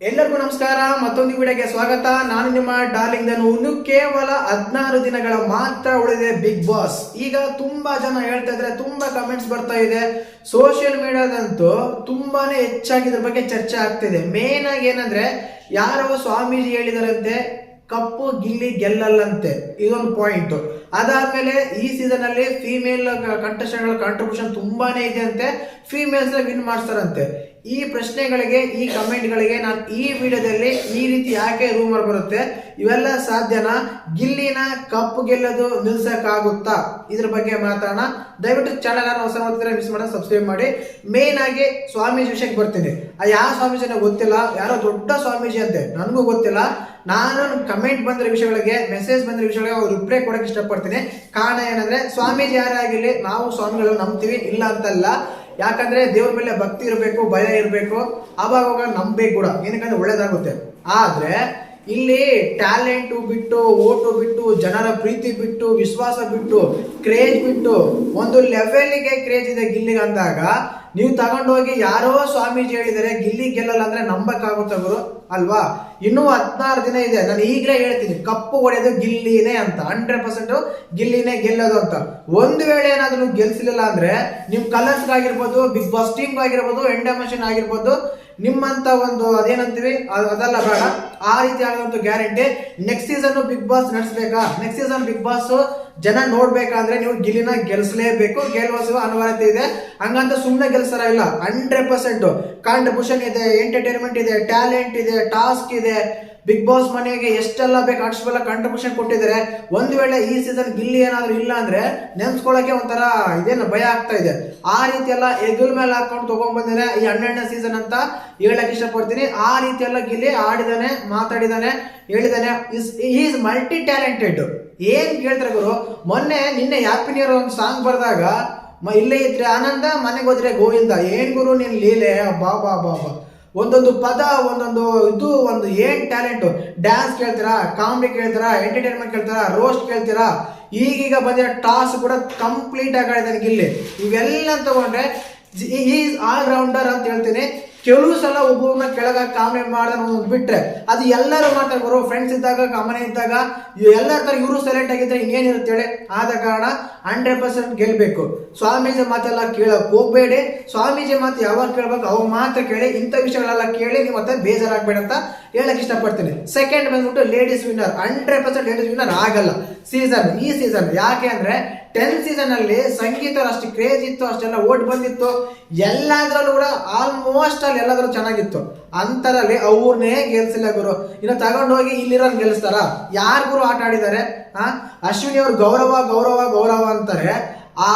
ಎಲ್ಲರಿಗೂ ನಮಸ್ಕಾರ, ಮತ್ತೊಂದು ವಿಡಿಯೋಗೆ ಸ್ವಾಗತ. ನಾನು ನಿಮ್ಮ ಡಾರ್ಲಿಂಗ್ ನಾನು ಕೇವಲ ಹದಿನಾರು ದಿನಗಳ ಮಾತ್ರ ಉಳಿದಿದೆ ಬಿಗ್ ಬಾಸ್. ಈಗ ತುಂಬಾ ಜನ ಹೇಳ್ತಾ ಇದ್ರೆ ತುಂಬಾ ಕಮೆಂಟ್ಸ್ ಬರ್ತಾ ಇದೆ. ಸೋಷಿಯಲ್ ಮೀಡಿಯಾದಂತೂ ತುಂಬಾನೇ ಹೆಚ್ಚಾಗಿ ಇದ್ರ ಬಗ್ಗೆ ಚರ್ಚೆ ಆಗ್ತಿದೆ ಮೇನ್ ಆಗಿ ಏನಂದ್ರೆ, ಯಾರೋ ಸ್ವಾಮೀಜಿ ಹೇಳಿದಾರಂತೆ, ಕಪ್ಪು ಗಿಲ್ಲಿ ಗೆಲ್ಲಲ್ಲಂತೆ. ಇದೊಂದು ಪಾಯಿಂಟ್ ಅದಾದ್ಮೇಲೆ ಈ ಸೀಸನ್ ಅಲ್ಲಿ ಫಿಮೇಲ್ ಕಂಟೆಸ್ಟೆಂಟ್ಗಳ ಕಾಂಟ್ರಿಬ್ಯೂಷನ್ ತುಂಬಾನೇ ಇದೆ ಅಂತೆ. ಫಿಮೇಲ್ಸ್ ವಿನ್ ಮಾಡ್ತಾರಂತೆ ಈ ಪ್ರಶ್ನೆಗಳಿಗೆ, ಈ ಕಮೆಂಟ್ಗಳಿಗೆ ನಾನು ಈ ವಿಡಿಯೋದಲ್ಲಿ ಈ ರೀತಿ ಯಾಕೆ ರೂಮರ್ ಬರುತ್ತೆ? ಇವೆಲ್ಲ ಸಾಧ್ಯನಾ? ಗಿಲ್ಲಿನ ಕಪ್ಪು ಗೆಲ್ಲೋದು ನಿಲ್ಸಕ್ಕಾಗುತ್ತಾ? ಇದ್ರ ಬಗ್ಗೆ ಮಾತಾಡೋಣ. ದಯವಿಟ್ಟು ಚಾನಲ್ ಹೊಸ ಮಾಡ್ತಾರೆ ಮಿಸ್ ಮಾಡೋಣ ಸಬ್ಸ್ಕ್ರೈಬ್ ಮಾಡಿ. ಮೇನ್ ಆಗಿ ಸ್ವಾಮೀಜಿ ವಿಷಯಕ್ಕೆ ಬರ್ತೀನಿ. ಆ ಯಾವ ಸ್ವಾಮೀಜಿ ಗೊತ್ತಿಲ್ಲ, ಯಾರೋ ದೊಡ್ಡ ಸ್ವಾಮೀಜಿ ಅಂತೆ. ನನಗೂ ಗೊತ್ತಿಲ್ಲ. ನಾನು ಕಮೆಂಟ್ ಬಂದಿರೋ ವಿಷಯಗಳಿಗೆ ಮೆಸೇಜ್ ಬಂದಿರೋ ವಿಷಯಗಳಿಗೆ ಅವ್ರು ರಿಪ್ಲೈ ಕೊಡೋಕೆ ಇಷ್ಟಪಡ್ತೀನಿ. ಕಾರಣ ಏನಂದ್ರೆ, ಸ್ವಾಮೀಜಿ ಯಾರೇ ಆಗಿರಲಿ, ನಾವು ಸ್ವಾಮಿಗಳನ್ನ ನಂಬ್ತೀವಿ, ಇಲ್ಲ ಅಂತಲ್ಲ. ಯಾಕಂದ್ರೆ ದೇವ್ರ ಮೇಲೆ ಭಕ್ತಿ ಇರಬೇಕು, ಭಯ ಇರಬೇಕು ಅವಾಗ ನಂಬಬೇಕು ಕೂಡ. ಏನಕ್ಕಂದ್ರೆ ಒಳ್ಳೇದಾಗುತ್ತೆ. ಆದ್ರೆ ಇಲ್ಲಿ ಟ್ಯಾಲೆಂಟ್ ಬಿಟ್ಟು, ಓಟು ಬಿಟ್ಟು, ಜನರ ಪ್ರೀತಿ ಬಿಟ್ಟು, ವಿಶ್ವಾಸ ಬಿಟ್ಟು ಕ್ರೇಜ್ ಬಿಟ್ಟು, ಒಂದು ಲೆವೆಲ್ಗೆ ಕ್ರೇಜ್ ಇದೆ ಗಿಲ್ಲಿಗೆ ಅಂದಾಗ, ನೀವು ತಗೊಂಡೋಗಿ ಯಾರೋ ಸ್ವಾಮೀಜಿ ಹೇಳಿದರೆ ಗಿಲ್ಲಿ ಗೆಲ್ಲಲ್ಲ ಅಂದ್ರೆ ನಂಬಕ್ಕಾಗುತ್ತೆ ಅವರು ಅಲ್ವಾ? ಇನ್ನೂ ಹದಿನಾರು ದಿನ ಇದೆ. ನಾನು ಈಗಲೇ ಹೇಳ್ತೀನಿ, ಕಪ್ಪು ಹೊಡೆಯೋದು ಗಿಲ್ಲಿನೇ ಅಂತ ಹಂಡ್ರೆಡ್ ಪರ್ಸೆಂಟ್ ಗಿಲ್ಲಿನೇ ಗೆಲ್ಲೋದು ಅಂತ. ಒಂದು ವೇಳೆ ಏನಾದರೂ ಗೆಲ್ಸಲಿಲ್ಲ ಅಂದ್ರೆ ನಿಮ್ ಕಲರ್ಸ್ ಆಗಿರ್ಬೋದು ಬಿಗ್ ಬಾಸ್ ಟೀಮ್ ಆಗಿರ್ಬೋದು ಎಂಡಮೇಷನ್ ಆಗಿರ್ಬೋದು ನಿಮ್ಮಂತ ಒಂದು ಅದೇನಂತೀವಿ ಅದ್- ಅದೆಲ್ಲ ಬೇಡ. ಆ ರೀತಿ ಆಗುವಂತ guarantee next season Bigg Boss ನಡೆಸಬೇಕಾ? Next season Bigg Boss ಜನ ನೋಡ್ಬೇಕಂದ್ರೆ ನೀವು ಗಿಲಿನ ಗೆಲ್ಸಲೇಬೇಕು. ಗೆಲ್ವಸುವ ಅನಿವಾರ್ಯತೆ ಇದೆ. ಹಂಗಂತ ಸುಮ್ಮನೆ ಗೆಲ್ಸರ ಇಲ್ಲ. ಹಂಡ್ರೆಡ್ ಪರ್ಸೆಂಟ್ ಕಾಂಟ್ರಿಬ್ಯೂಷನ್ ಇದೆ ಎಂಟರ್ಟೈನ್ಮೆಂಟ್ ಇದೆ ಟ್ಯಾಲೆಂಟ್ ಇದೆ ಟಾಸ್ಕ್ ಇದೆ. ಬಿಗ್ ಬಾಸ್ ಮನೆಗೆ ಎಷ್ಟೆಲ್ಲ ಬೇಕು ಅಷ್ಟೆಲ್ಲ ಕಾಂಟ್ರಿಬ್ಯೂಷನ್ ಕೊಟ್ಟಿದ್ದಾರೆ. ಒಂದು ವೇಳೆ ಈ ಸೀಸನ್ ಗಿಲ್ಲಿ ಏನಾದ್ರು ಇಲ್ಲ ಅಂದ್ರೆ ನೆನ್ಸ್ಕೊಳಕ್ಕೆ ಒಂಥರ ಇದೇನು ಭಯ ಆಗ್ತಾ ಇದೆ. ಆ ರೀತಿ ಎಲ್ಲ ಎದುಲ್ ಮೇಲೆ ಹಾಕೊಂಡು ತಗೊಂಡ್ಬಂದಿದ್ರೆ ಈ ಹನ್ನೆರಡನೇ ಸೀಸನ್ ಅಂತ ಹೇಳಕ್ ಇಷ್ಟಪಡ್ತೀನಿ. ಆ ರೀತಿ ಎಲ್ಲ ಗಿಲ್ಲಿ ಆಡಿದಾನೆ, ಮಾತಾಡಿದಾನೆ, ಹೇಳಿದಾನೆ. ಈಸ್ ಮಲ್ಟಿ ಟ್ಯಾಲೆಂಟೆಡ್ ಏನ್ ಕೇಳ್ತಾರೆ ಗುರು? ಮೊನ್ನೆ ನಿನ್ನೆ ಯಾಪಿನಿಯರ್ ನ್ಯೂ ಒಂದು ಸಾಂಗ್ ಬರೆದಾಗ ಇಲ್ಲೇ ಇದ್ರೆ ಆನಂದ, ಮನೆಗೆ ಹೋದ್ರೆ ಗೋವಿಂದ. ಏನ್ ಗುರು ನಿನ್ ಲೀಲೆ? ಬಾ ಬಾ ಬಾ ಒಂದೊಂದು ಪದ, ಒಂದೊಂದು ಇದು, ಒಂದು ಏನ್ ಟ್ಯಾಲೆಂಟ್ ಡ್ಯಾನ್ಸ್ ಕೇಳ್ತೀರಾ ಕಾಮಿಡಿ ಕೇಳ್ತೀರಾ ಎಂಟರ್ಟೈನ್ಮೆಂಟ್ ಕೇಳ್ತೀರಾ ರೋಸ್ಟ್ ಕೇಳ್ತೀರಾ? ಈಗೀಗ ಬಂದಿರೋ ಟಾಸ್ ಕೂಡ ಕಂಪ್ಲೀಟ್ ಆಗಿದೆ ನನಗೆ ಇಲ್ಲಿ. ಇವೆಲ್ಲ ತಗೊಂಡ್ರೆ ಈಸ್ ಆಲ್ ರೌಂಡರ್ ಅಂತ ಹೇಳ್ತೀನಿ. ಕೆಲವು ಸಲ ಒಬ್ಬೊಬ್ಬನ ಕೆಳಗ ಕಾಮೆಂಟ್ ಮಾಡ್ದ ಬಿಟ್ರೆ, ಅದು ಎಲ್ಲರೂ ಮಾಡ್ತಾರೆ ಬರೋ ಫ್ರೆಂಡ್ಸ್ ಇದ್ದಾಗ, ಕಾಮನೆ ಇದ್ದಾಗ, ಎಲ್ಲರ ತರ ಇವರು ಸೈಲೆಂಟ್ ಆಗಿದ್ರೆ ಇನ್ನೇನಿರುತ್ತೆ ಹೇಳಿ? ಆದ ಕಾರಣ ಹಂಡ್ರೆಡ್ ಪರ್ಸೆಂಟ್ ಗೆಲ್ಬೇಕು. ಸ್ವಾಮೀಜಿ ಮಾತೆಲ್ಲ ಕೇಳಕ್ ಹೋಗ್ಬೇಡಿ. ಸ್ವಾಮೀಜಿ ಮಾತು ಯಾವಾಗ ಕೇಳ್ಬೇಕು? ಅವಾಗ ಮಾತ್ರ ಕೇಳಿ. ಇಂಥ ವಿಷಯಗಳೆಲ್ಲ ಕೇಳಿ ನೀವು ಮತ್ತೆ ಬೇಜಾರಾಗ್ಬೇಡ ಅಂತ ಹೇಳಕ್ ಇಷ್ಟಪಡ್ತೀನಿ. ಸೆಕೆಂಡ್ ಬಂದ್ಬಿಟ್ಟು ladies winner hundred percent ladies winner ಆಗಲ್ಲ. ಸೀಸನ್ ಈ ಸೀಸನ್ ಯಾಕೆ ಅಂದ್ರೆ ಟೆಂತ್ ಸೀಸನ್ ಅಲ್ಲಿ ಸಂಗೀತ ಅಷ್ಟು ಕ್ರೇಜ್ ಇತ್ತು, ಅಷ್ಟೆಲ್ಲ ಓಟ್ ಬಂದಿತ್ತು. ಎಲ್ಲಾದ್ರಲ್ಲೂ ಕೂಡ ಆಲ್ಮೋಸ್ಟ್ ಅಲ್ಲಿ ಎಲ್ಲಾದ್ರೂ ಚೆನ್ನಾಗಿತ್ತು. ಅಂತರಲ್ಲಿ ಅವ್ರನ್ನೇ ಗೆಲ್ಸಿಲ್ಲ ಗುರು. ಇನ್ನು ತಗೊಂಡೋಗಿ ಇಲ್ಲಿರೋ ಗೆಲ್ಸ್ತಾರ? ಯಾರು ಗುರು ಆಟ ಆಡಿದ್ದಾರೆ? ಅಶ್ವಿನಿ ಅವ್ರು ಗೌರವ ಗೌರವ ಗೌರವ ಅಂತಾರೆ. ಆ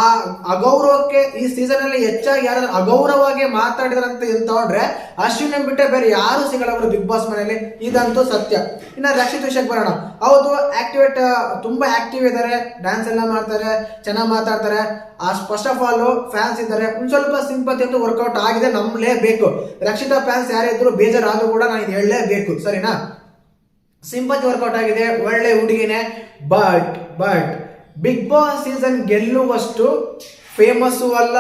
ಅಗೌರವಕ್ಕೆ ಈ ಸೀಸನ್ ಅಲ್ಲಿ ಹೆಚ್ಚಾಗಿ ಯಾರು ಅಗೌರವವಾಗಿ ಮಾತಾಡಿದ್ರಂತ ತಗೊಂಡ್ರೆ ಅಶ್ವಿನ್ ಬಿಟ್ಟರೆ ಬೇರೆ ಯಾರು ಸಿಗಲ್ಲ ಅವರು ಬಿಗ್ ಬಾಸ್ ಮನೆಯಲ್ಲಿ. ಇದಂತೂ ಸತ್ಯ. ಇನ್ನ ರಕ್ಷಿತ್ ವಿಷಯಕ್ಕೆ ಬರೋಣ. ಹೌದು ಆಕ್ಟಿವೇಟ್ ತುಂಬಾ ಆಕ್ಟಿವ್ ಇದ್ದಾರೆ ಡ್ಯಾನ್ಸ್ ಎಲ್ಲ ಮಾಡ್ತಾರೆ, ಚೆನ್ನಾಗಿ ಮಾತಾಡ್ತಾರೆ. ಆ ಫಸ್ಟ್ ಆಫ್ ಆಲ್ ಫ್ಯಾನ್ಸ್ ಇದ್ದಾರೆ. ಒಂದ್ ಸ್ವಲ್ಪ ಸಿಂಪತಿ ಅಂತೂ ವರ್ಕೌಟ್ ಆಗಿದೆ, ನಂಬಲೇಬೇಕು. ರಕ್ಷಿತಾ ಫ್ಯಾನ್ಸ್ ಯಾರೇ ಇದ್ರು ಬೇಜಾರಾದ್ರೂ ಕೂಡ ನಾನು ಇದು ಹೇಳಲೇಬೇಕು, ಸರಿನಾ? ಸಿಂಪತಿ ವರ್ಕೌಟ್ ಆಗಿದೆ, ಒಳ್ಳೆ ಹುಡುಗಿನೇ but but Bigg Boss season ಗೆಲ್ಲುವಷ್ಟು famous ಅಲ್ಲ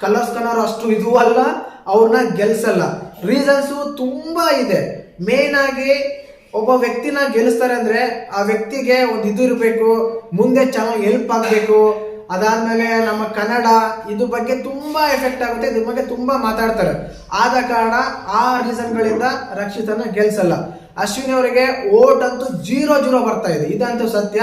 ಕಲರ್ಸ್ ಕನ್ನೋರು ಅಷ್ಟು ಇದು ಅಲ್ಲ, ಅವ್ರನ್ನ ಗೆಲ್ಸಲ್ಲ. ರೀಸನ್ಸು ತುಂಬಾ ಇದೆ. ಮೇನ್ ಆಗಿ ಒಬ್ಬ ವ್ಯಕ್ತಿನ ಗೆಲ್ಲಿಸ್ತಾರೆ ಅಂದ್ರೆ ಆ ವ್ಯಕ್ತಿಗೆ ಒಂದು ಇದು ಇರಬೇಕು, ಮುಂದೆ ಚೆನ್ನಾಗಿ ಹೆಲ್ಪ್ ಆಗಬೇಕು. ಅದಾದಮೇಲೆ ನಮ್ಮ ಕನ್ನಡ ಇದು ಬಗ್ಗೆ ತುಂಬಾ ಎಫೆಕ್ಟ್ ಆಗುತ್ತೆ, ಇದ್ರ ಬಗ್ಗೆ ತುಂಬಾ ಮಾತಾಡ್ತಾರೆ. ಆದ ಕಾರಣ ಆ ರೀಸನ್ಗಳಿಂದ ರಕ್ಷಿತನ ಗೆಲ್ಸಲ್ಲ. ಅಶ್ವಿನಿ ಅವರಿಗೆ ಓಟ್ ಅಂತೂ ಜೀರೋ ಜೀರೋ ಬರ್ತಾ ಇದೆ. ಇದಂತೂ ಸತ್ಯ.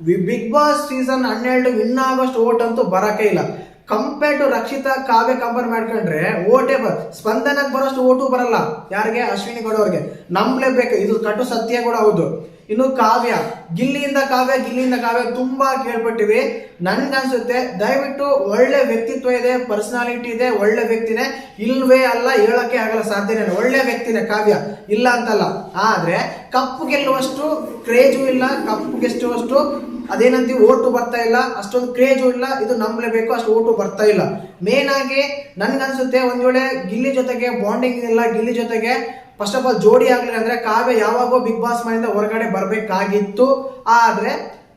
ಬಿಗ್ ಬಾಸ್ ಸೀಸನ್ ಹನ್ನೆರಡು ವಿನ್ ಆಗೋಷ್ಟು ಓಟ್ ಅಂತೂ ಬರಕೇ ಇಲ್ಲ. Compare to Rakshitha Kavya compare ಮಾಡ್ಕೊಂಡ್ರೆ, ಓಟೇ ಬರ್ ಸ್ಪಂದನಕ್ಕೆ ಬರೋಷ್ಟು ಓಟು ಬರಲ್ಲ. ಯಾರಿಗೆ? ಅಶ್ವಿನಿ ಗೌಡ ಅವ್ರಿಗೆ. ನಂಬಲೇಬೇಕು ಇದು ಕಟ್ಟು ಸತ್ಯ ಕೂಡ ಹೌದು. ಇನ್ನು ಕಾವ್ಯ. ಗಿಲ್ಲಿಯಿಂದ ಕಾವ್ಯ ಗಿಲ್ಲಿಯಿಂದ ಕಾವ್ಯ ತುಂಬಾ ಕೇಳ್ಪಟ್ಟಿವಿ. ನನ್ಗನ್ಸುತ್ತೆ ದಯವಿಟ್ಟು ಒಳ್ಳೆ ವ್ಯಕ್ತಿತ್ವ ಇದೆ ಪರ್ಸನಾಲಿಟಿ ಇದೆ, ಒಳ್ಳೆ ವ್ಯಕ್ತಿನೇ. ಇಲ್ವೇ ಅಲ್ಲ ಹೇಳಕ್ಕೆ ಆಗಲ್ಲ, ಸಾಧ್ಯನೇ. ಒಳ್ಳೆ ವ್ಯಕ್ತಿನೇ ಕಾವ್ಯ. ಇಲ್ಲ ಅಂತಲ್ಲ. ಆದ್ರೆ, ಕಪ್ಪು ಗೆಲ್ಲುವಷ್ಟು ಕ್ರೇಜು ಇಲ್ಲ, ಕಪ್ಪು ಗೆಲ್ಲುವಷ್ಟು ಅದೇನಂತೀವಿ, ಓಟು ಬರ್ತಾ ಇಲ್ಲ, ಅಷ್ಟೊಂದು ಕ್ರೇಜು ಇಲ್ಲ, ಇದು ನಂಬಲೇಬೇಕು ಅಷ್ಟು ಓಟು ಬರ್ತಾ ಇಲ್ಲ. ಮೇನ್ ಆಗಿ ನನ್ಗನ್ಸುತ್ತೆ ಒಂದ್ ವೇಳೆ ಗಿಲ್ಲಿ ಜೊತೆಗೆ ಬಾಂಡಿಂಗ್ ಇಲ್ಲ ಗಿಲ್ಲಿ ಜೊತೆಗೆ ಫಸ್ಟ್ ಆಫ್ ಆಲ್ ಜೋಡಿ ಆಗಲಿಲ್ಲ ಅಂದ್ರೆ ಕಾವ್ಯ ಯಾವಾಗೋ ಬಿಗ್ ಬಾಸ್ ಮನೆಯಿಂದ ಹೊರಗಡೆ ಬರಬೇಕಾಗಿತ್ತು. ಆದ್ರೆ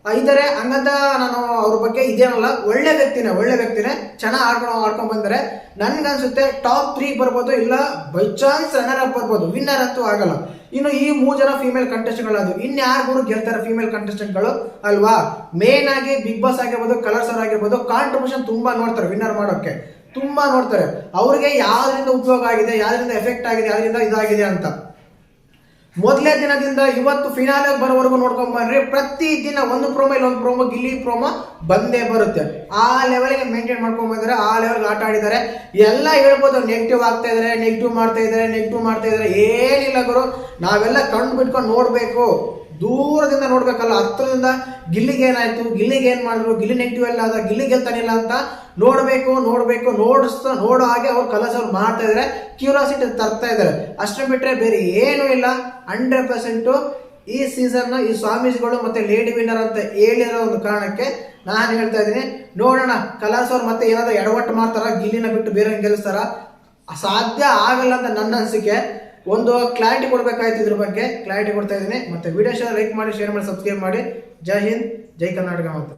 ಇದ್ದಾರೆ ಹಂಗಂತ ನಾನು ಅವ್ರ ಬಗ್ಗೆ ಇದೇನಲ್ಲ, ಒಳ್ಳೆ ವ್ಯಕ್ತಿನೇ ಒಳ್ಳೆ ವ್ಯಕ್ತಿನೇ, ಚೆನ್ನಾಗಿ ಆಡ್ಕೊಂಡು ಆಡ್ಕೊಂಡ್ ಬಂದರೆ ನನ್ಗನ್ಸುತ್ತೆ ಟಾಪ್ ತ್ರೀ ಬರ್ಬೋದು, ಇಲ್ಲ ಬೈ ಚಾನ್ಸ್ ರನ್ನರ್ ಅಪ್ ಬರ್ಬೋದು ವಿನ್ನರ್ ಅಂತೂ ಆಗಲ್ಲ. ಇನ್ನು ಈ ಮೂರು ಜನ ಫಿಮೇಲ್ ಕಂಟೆಸ್ಟೆಂಟ್ಗಳದು ಇನ್ಯಾರು ಗೆಲ್ತಾರೆ ಫಿಮೇಲ್ ಕಂಟೆಸ್ಟೆಂಟ್ಗಳು ಅಲ್ವಾ? ಮೇನ್ ಆಗಿ ಬಿಗ್ ಬಾಸ್ ಆಗಿರ್ಬೋದು ಕಲರ್ಸ್ ಆಗಿರ್ಬೋದು ಕಾಂಟ್ರಿಬ್ಯೂಷನ್ ತುಂಬಾ ನೋಡ್ತಾರೆ ವಿನ್ನರ್ ಮಾಡೋಕೆ ತುಂಬಾ ನೋಡ್ತಾರೆ. ಅವ್ರಿಗೆ ಯಾವ್ದ್ರಿಂದ ಉಪಯೋಗ ಆಗಿದೆ, ಯಾವ್ದರಿಂದ ಎಫೆಕ್ಟ್ ಆಗಿದೆ, ಯಾವ್ದರಿಂದ ಇದಾಗಿದೆ ಅಂತ. ಮೊದಲೇ ದಿನದಿಂದ ಇವತ್ತು ಫಿನಾಲೆ ಬರೋವರೆಗೂ ನೋಡ್ಕೊಂಡ್ ಬನ್ರಿ. ಪ್ರತಿ ದಿನ ಒಂದು ಪ್ರೋಮೋ ಇಲ್ಲ, ಒಂದು ಪ್ರೋಮೋ ಗಿಲ್ಲಿ ಪ್ರೋಮೋ ಬಂದೇ ಬರುತ್ತೆ. ಆ ಲೆವೆಲ್ಗೆ ಮೇಂಟೈನ್ ಮಾಡ್ಕೊಂಡ್ ಆ ಲೆವೆಲ್ಗೆ ಆಟ ಆಡಿದ್ದಾರೆ. ಎಲ್ಲ ಹೇಳ್ಬೋದು ನೆಗೆಟಿವ್ ಆಗ್ತಾ ಇದಾರೆ ನೆಗೆಟಿವ್ ಮಾಡ್ತಾ ಇದಾರೆ ನೆಗೆಟಿವ್ ಮಾಡ್ತಾ ಇದಾರೆ. ಏನಿಲ್ಲ ಗುರು, ನಾವೆಲ್ಲ ಕಣ್ಣು ಬಿಟ್ಕೊಂಡು ನೋಡ್ಬೇಕು. ದೂರದಿಂದ ನೋಡ್ಬೇಕಲ್ಲ, ಹತ್ರದಿಂದ ಗಿಲ್ಲಿಗೆ ಏನಾಯ್ತು, ಗಿಲ್ಲಿಗೆ ಏನ್ ಮಾಡಿದ್ರು, ಗಿಲ್ಲಿ ನೆಗೆಟಿವ್ ಎಲ್ಲ ಅದ ಗಿಲ್ಲಿ ಗೆಲ್ತಾನಿಲ್ಲ ಅಂತ ನೋಡ್ಬೇಕು ನೋಡ್ಬೇಕು ನೋಡಿಸ್ತಾ ನೋಡೋ ಹಾಗೆ ಅವ್ರು ಕಲರ್ಸ್ ಅವ್ರು ಮಾಡ್ತಾ ಇದ್ರೆ ಕ್ಯೂರಿಯಾಸಿಟಿ ತರ್ತಾ ಇದಾರೆ. ಅಷ್ಟೇ ಬಿಟ್ರೆ ಬೇರೆ ಏನೂ ಇಲ್ಲ. ಹಂಡ್ರೆಡ್ ಪರ್ಸೆಂಟು ಈ ಸೀಸನ್ ಈ ಸ್ವಾಮೀಜಿಗಳು ಮತ್ತೆ ಲೇಡಿ ವಿನ್ನರ್ ಅಂತ ಹೇಳಿರೋ ಒಂದು ಕಾರಣಕ್ಕೆ ನಾನು ಹೇಳ್ತಾ ಇದ್ದೀನಿ, ನೋಡೋಣ ಕಲರ್ಸ್ ಅವ್ರು ಮತ್ತೆ ಏನಾದ್ರೂ ಎಡವಟ್ಟು ಮಾಡ್ತಾರ, ಗಿಲ್ಲಿನ ಬಿಟ್ಟು ಬೇರೆ ಗೆಲ್ಲಿಸ್ತಾರ? ಸಾಧ್ಯ ಆಗಲ್ಲ ಅಂತ ನನ್ನ ಅನಿಸಿಕೆ. ಒಂದು ಕ್ಲಾರಿಟಿ ಕೊಡ್ಬೇಕಾಯ್ತು ಇದ್ರ ಬಗ್ಗೆ ಕ್ಲಾರಿಟಿ ಕೊಡ್ತಾ ಇದ್ದೀನಿ. ಮತ್ತೆ ವಿಡಿಯೋ ಲೈಕ್ ಮಾಡಿ ಶೇರ್ ಮಾಡಿ ಸಬ್ಸ್ಕ್ರೈಬ್ ಮಾಡಿ. ಜೈ ಹಿಂದ್, ಜೈ ಕರ್ನಾಟಕ ಅಂತ